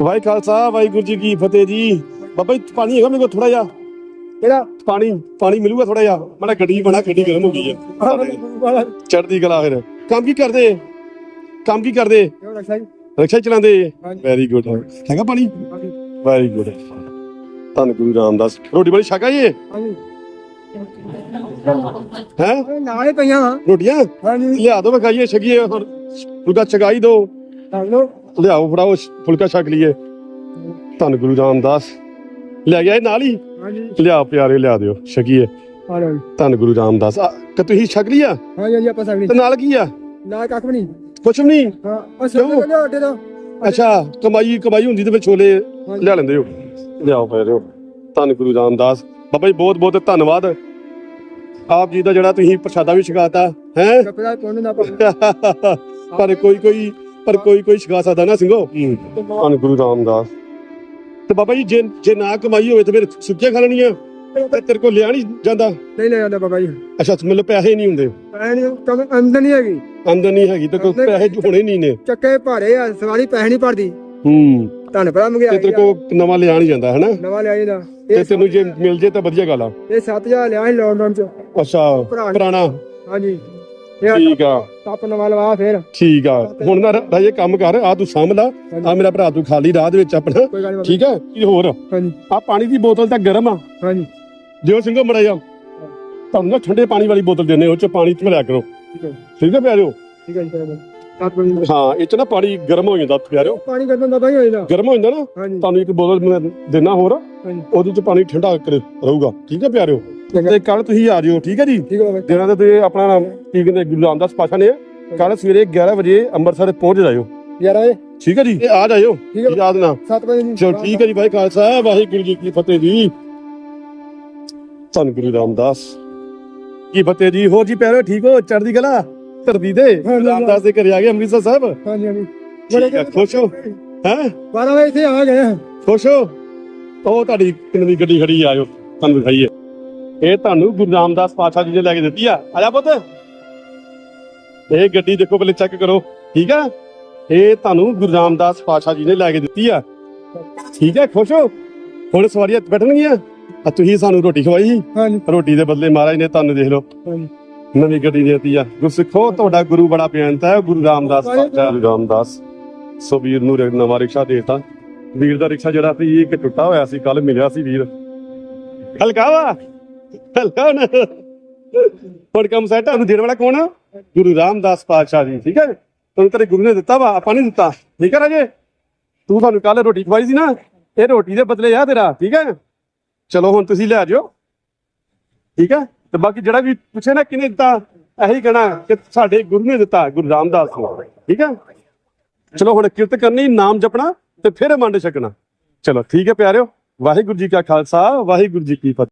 ਵਾਹਿ ਖਾਲਸਾ ਵਾਹਿਗੁਰੂ ਜੀ ਕੀ ਫਤਿਹ ਜੀ। ਬਾਬਾ ਜੀ ਪਾਣੀ ਹੈਗਾ ਮੇਰੇ ਕੋਲ ਥੋੜਾ ਜਿਹਾ। ਕਿਹੜਾ? ਪਾਣੀ ਪਾਣੀ ਮਿਲੂਗਾ ਥੋੜਾ ਜਿਹਾ। ਮਾੜਾ ਗੱਡੀ ਬਣਾ ਗੱਡੀ ਗਰਮ ਹੋ ਗਈ ਹੈ। ਚੜਦੀ ਕਲਾ ਫਿਰ। ਕੰਮ ਕੀ ਕਰਦੇ? ਕੰਮ ਕੀ ਕਰਦੇ? ਰਿਕਸ਼ਾ ਚਲਾਉਂਦੇ। ਵੈਰੀ ਗੁੱਡ ਹੈਗਾ ਪਾਣੀ? ਵੈਰੀ ਗੁੱਡ ਧੰਨ ਗੁਰੂ ਰਾਮਦਾਸ। ਰੋਟੀ ਬੜੀ ਛਕਾ ਜੀ ਹੈ? ਨਾਲ ਪਈਆਂ ਰੋਟੀਆਂ? ਲਿਆ ਦੋ ਮੈਂ ਖਾਈਏ ਛਕੀਏ ਹੋਰ। ਫੁਲਕਾ ਛਕਾਈ ਦੋ। ਹਲੋ ਲਿਆਓ ਫੜਾਓ ਫੁਲਕਾ ਛਕ ਲਈਏ। ਧੰਨ ਗੁਰੂ ਰਾਮਦਾਸ। ਲੈ ਗਿਆ ਇਹ ਨਾਲ ਹੀ? ਹਾਂਜੀ। ਲਿਆ ਪਿਆਰੇ ਲਿਆ ਦਿਓ ਛਕੀਏ। ਆ ਲਓ ਜੀ। ਧੰਨ ਗੁਰੂ ਰਾਮਦਾਸ। ਆ, ਕਿ ਤੁਸੀਂ ਛਕ ਲਿਆ ਹਾਂਜੀ ਹਾਂਜੀ ਆਪਾਂ ਸਗਣੀ ਤੇ ਨਾਲ ਕੀ ਆ? ਨਾਲ ਕੱਖ ਵੀ ਨਹੀਂ। ਕੁਛ ਵੀ ਨਹੀਂ? ਹਾਂ ਸਭ ਕਿਉਂ? ਅੱਡੇ ਤੋਂ। ਅੱਛਾ ਕਮਾਈ ਕਮਾਈ ਹੁੰਦੀ ਤੇ ਫਿਰ ਛੋਲੇ ਲਿਆ ਲੈਂਦੇ ਹੋ। ਲਿਆਓ ਪਏ ਹੋ ਧੰਨ ਗੁਰੂ ਰਾਮਦਾਸ। ਬਾਬਾ ਜੀ ਬਹੁਤ ਬਹੁਤ ਧੰਨਵਾਦ। ਆਪ ਜੀ ਦਾ ਜਿਹੜਾ ਤੁਸੀਂ ਪ੍ਰਸ਼ਾਦਾ ਵੀ ਛਕਾਤਾ ਹੈ? ਕੱਪੜਾ ਕੋਣ ਨਾ ਪਾ ਪਰ ਕੋਈ ਕੋਈ ਪਰ ਕੋਈ ਕੋਈ ਛਕਾ ਸਕਦਾ ਨਾ ਸਿੰਘੋ। ਧੰਨ ਗੁਰੂ ਰਾਮਦਾਸ। ਤੇ ਬਾਬਾ ਜੀ ਜੇ ਜੇ ਨਾ ਕਮਾਈ ਹੋਵੇ ਤੇ ਫਿਰ ਸੁੱਕੀਆਂ ਖਾ ਲੈਣੀਆਂ। ਤੇ ਤੇਰੇ ਕੋਲ ਲਿਆ ਨਹੀਂ ਜਾਂਦਾ। ਨਹੀਂ ਲੈ ਜਾਂਦਾ ਬਾਬਾ ਜੀ। ਅੱਛਾ ਮਤਲਬ ਪੈਸੇ ਨਹੀਂ ਹੁੰਦੇ। ਐ ਨਹੀਂ ਕਮ ਅੰਦਰ ਨਹੀਂ ਹੈਗੀ। ਆਮਦਨ ਨਹੀਂ ਹੈਗੀ ਤੇ ਕੋਈ ਪੈਸੇ ਹੋਣੇ ਨਹੀਂ ਨੇ। ਚੱਕੇ ਭਾਰੇ ਆ ਸਵਾਰੀ ਪੈਸੇ ਨਹੀਂ ਭਰਦੀ। ਹੂੰ। ਧੰਨ ਭਰਾ ਤੇ ਮੰਗਿਆ ਤੇਰੇ ਕੋਲ ਨਵਾਂ ਲਿਆ ਨਹੀਂ ਜਾਂਦਾ ਹਨਾ? ਨਵਾਂ ਲਿਆ ਜਾਂਦਾ। ਤੇ ਤੈਨੂੰ ਜੇ ਮਿਲ ਜੇ ਤਾਂ ਵਧੀਆ ਗੱਲ ਆ। ਇਹ 7000 ਲਿਆ ਸੀ ਲੋਕਡਾਊਨ ਚ। ਅੱਛਾ। ਪੁਰਾਣਾ। ਹਾਂਜੀ। ਠੀਕ ਆ। ਟੱਪ ਨਵਾਂ ਲਵਾ ਫੇਰ। ਠੀਕ ਆ। ਹੁਣ ਨਾ ਰਾਜੇ ਕੰਮ ਕਰ ਆ ਤੂੰ ਸਾਂਭ ਲਾ। ਆ ਮੇਰਾ ਭਰਾ ਤੂੰ ਖਾਲੀ ਰਾਹ ਦੇ ਵਿੱਚ ਆਪਣਾ। ਠੀਕ ਆ? ਕੀ ਹੋਰ? ਹਾਂਜੀ। ਆ ਪਾਣੀ ਦੀ ਬੋਤਲ ਤਾਂ ਗਰਮ ਆ। ਹਾਂਜੀ। ਜਿਓ ਸਿੰਘੋ ਮੜਾ ਜਾ ਤੁਹਾਨੂੰ ਨਾ ਠੰਡੇ ਪਾਣੀ ਵਾਲੀ ਬੋਤਲ ਦਿੰਦੇ ਉਹ ਚ ਪਾਣੀ ਭਰਿਆ ਕਰੋ। ਠੀਕ ਹੈ ਠੀਕ ਆ ਪਿਆਰਿਓ? ਠੀਕ ਹੈ ਜੀ ਹਾਂ ਇਹ ਚ ਨਾ ਪਾਣੀ ਗਰਮ ਹੋ ਜਾਂਦਾ ਪਿਆਰਿਓ। ਪਾਣੀ ਗਰਮ ਦਾ ਤਾਂ ਹੀ ਹੋ ਜਾਂਦਾ। ਗਰਮ ਹੋ ਜਾਂਦਾ ਨਾ। ਤੁਹਾਨੂੰ ਇੱਕ ਬੋਤਲ ਦੇਣਾ ਹੋਰ। ਉਹਦੇ ਚ ਪਾਣੀ ਠੰਡਾ ਕਰ ਰਹੂਗਾ। ਠੀਕ ਆ ਪਿਆਰਿਓ। ਤੇ ਕੱਲ ਤੁਸੀਂ ਆ ਜਿਓ ਠੀਕ ਹੈ ਜੀ? ਠੀਕ ਹੈ ਬਾਬਾ ਤੇ ਤੁਸੀਂ ਆਪਣਾ ਕੀ ਕਹਿੰਦੇ ਗੁਰੂ ਰਾਮਦਾਸ ਪਾਸ਼ਾ ਨੇ ਕੱਲ ਸਵੇਰੇ 11 ਵਜੇ ਅੰਮ੍ਰਿਤਸਰ ਪਹੁੰਚ ਜਾਇਓ। ਯਾਰ ਆਏ ਠੀਕ ਹੈ ਜੀ? ਇਹ ਆ ਜਾਇਓ। ਠੀਕ ਹੈ। ਯਾਦ ਨਾ 7 ਵਜੇ ਦੀ ਚਲੋ ਠੀਕ ਹੈ ਜੀ ਭਾਈ ਖਾਲਸਾ ਵਾਹਿਗੁਰੂ ਜੀ ਕੀ ਫਤਿਹ ਜੀ। ਧੰਨ ਗੁਰੂ ਰਾਮਦਾਸ। ਕੀ ਫਤਿਹ ਜੀ? ਹੋਰ ਜੀ ਪਿਆਰੋ ਠੀਕ ਹੋ? ਚੜ੍ਹਦੀ ਕਲਾ? ਧਰਤੀ ਤੇ? ਹਾਂਜੀ। ਰਾਮਦਾਸ ਦੇ ਘਰੇ ਆ ਗਏ ਅੰਮ੍ਰਿਤਸਰ ਸਾਹਿਬ? ਹਾਂਜੀ ਹਾਂਜੀ। ਠੀਕ ਖੁਸ਼ ਹੋ? ਹੈ? 12 ਵਜੇ ਇੱਥੇ ਆ ਗਏ ਆ। ਖੁਸ਼ ਹੋ? ਉਹ ਤੁਹਾਡੀ ਕਿੰਨੀ ਗੱਡੀ ਖੜੀ ਆ, ਆਇਓ। ਤੁਹਾਨੂੰ ਦਿਖਾਈਏ। ਇਹ ਤੁਹਾਨੂੰ ਗੁਰੂ ਰਾਮਦਾਸ ਪਾਤਸ਼ਾਹ ਜੀ ਨੇ ਲੈ ਕੇ ਦਿੱਤੀ ਆ। ਆਜਾ ਪੁੱਤ। ਇਹ ਗੱਡੀ ਦੇਖੋ ਪਹਿਲੇ ਚੈੱਕ ਕਰੋ। ਠੀਕ ਆ? ਇਹ ਤੁਹਾਨੂੰ ਗੁਰੂ ਰਾਮਦਾਸ ਪਾਤਸ਼ਾਹ ਜੀ ਨੇ ਲੈ ਕੇ ਦਿੱਤੀ ਆ। ਠੀਕ ਹੈ ਖੁਸ਼ ਹੋ? ਹੁਣ ਸਵਾਰੀਆਂ ਬੈਠਣਗੀਆਂ? ਆ ਤੁਸੀਂ ਸਾਨੂੰ ਰੋਟੀ ਖਵਾਈ ਸੀ ਹਾਂਜੀ। ਰੋਟੀ ਦੇ ਬਦਲੇ ਮਹਾਰਾਜ ਨੇ ਤੁਹਾਨੂੰ ਦੇਖ ਲਓ। ਹਾਂਜੀ। ਨਵੀਂ ਗੱਡੀ ਦੇ ਦਿੱਤੀ ਆ। ਗੁਰਸਿੱਖੋ ਤੁਹਾਡਾ ਗੁਰੂ ਬੜਾ ਪਿਆਰਤਾ ਹੈ। ਗੁਰੂ ਰਾਮਦਾਸ ਪਾਤਸ਼ਾਹ ਗੁਰੂ ਰਾਮਦਾਸ। ਸੋ ਵੀਰ ਨੂੰ ਨਵਾਂ ਰਿਕਸ਼ਾ ਦੇਤਾ। ਵੀਰ ਦਾ ਰਿਕਸ਼ਾ ਜਿਹੜਾ ਸੀ ਇੱਕ ਟੁੱਟਾ ਹੋਇਆ ਸੀ ਕੱਲ ਮਿਲਿਆ ਸੀ ਵੀਰ। ਹਲਕਾ ਵਾ। ਹਲਕਾ ਨਾ। ਹੁਣ ਕੰਮ ਸੈਟ ਤੁਹਾਨੂੰ ਦੇਣ ਵਾਲਾ ਕੌਣ ਆ? ਗੁਰੂ ਰਾਮਦਾਸ ਪਾਤਸ਼ਾਹ ਜੀ, ਠੀਕ ਹੈ ਤੁਹਾਨੂੰ ਤੇਰੇ ਗੁਰੂ ਨੇ ਦਿੱਤਾ ਵਾ, ਆਪਾਂ ਨਹੀਂ ਦਿੱਤਾ। ਠੀਕ ਹੈ ਰਾਜੇ? ਤੂੰ ਤੁਹਾਨੂੰ ਕੱਲ ਰੋਟੀ ਖਵਾਈ ਸੀ ਨਾ, ਇਹ ਰੋਟੀ ਦੇ ਬਦਲੇ ਆ ਤੇਰਾ, ਠੀਕ ਹੈ? ਚਲੋ ਹੁਣ ਤੁਸੀਂ ਲੈ ਜਾਓ ਠੀਕ ਹੈ? ਤੇ ਬਾਕੀ ਜਿਹੜਾ ਵੀ ਪੁੱਛੇ ਨਾ ਕਿਹਨੇ ਦਿੱਤਾ, ਇਹੀ ਕਹਿਣਾ ਕਿ ਸਾਡੇ ਗੁਰੂ ਨੇ ਦਿੱਤਾ, ਗੁਰੂ ਰਾਮਦਾਸ ਨੂੰ। ਠੀਕ ਹੈ? ਚਲੋ ਹੁਣ ਕਿਰਤ ਕਰਨੀ, ਨਾਮ ਜਪਣਾ ਤੇ ਫਿਰ ਮੰਡ ਛਕਣਾ। ਚਲੋ, ਠੀਕ ਹੈ ਪਿਆਰਿਓ, ਵਾਹਿਗੁਰੂ ਜੀ ਕਾ ਖਾਲਸਾ, ਵਾਹਿਗੁਰੂ ਜੀ ਕੀ ਫਤਿਹ।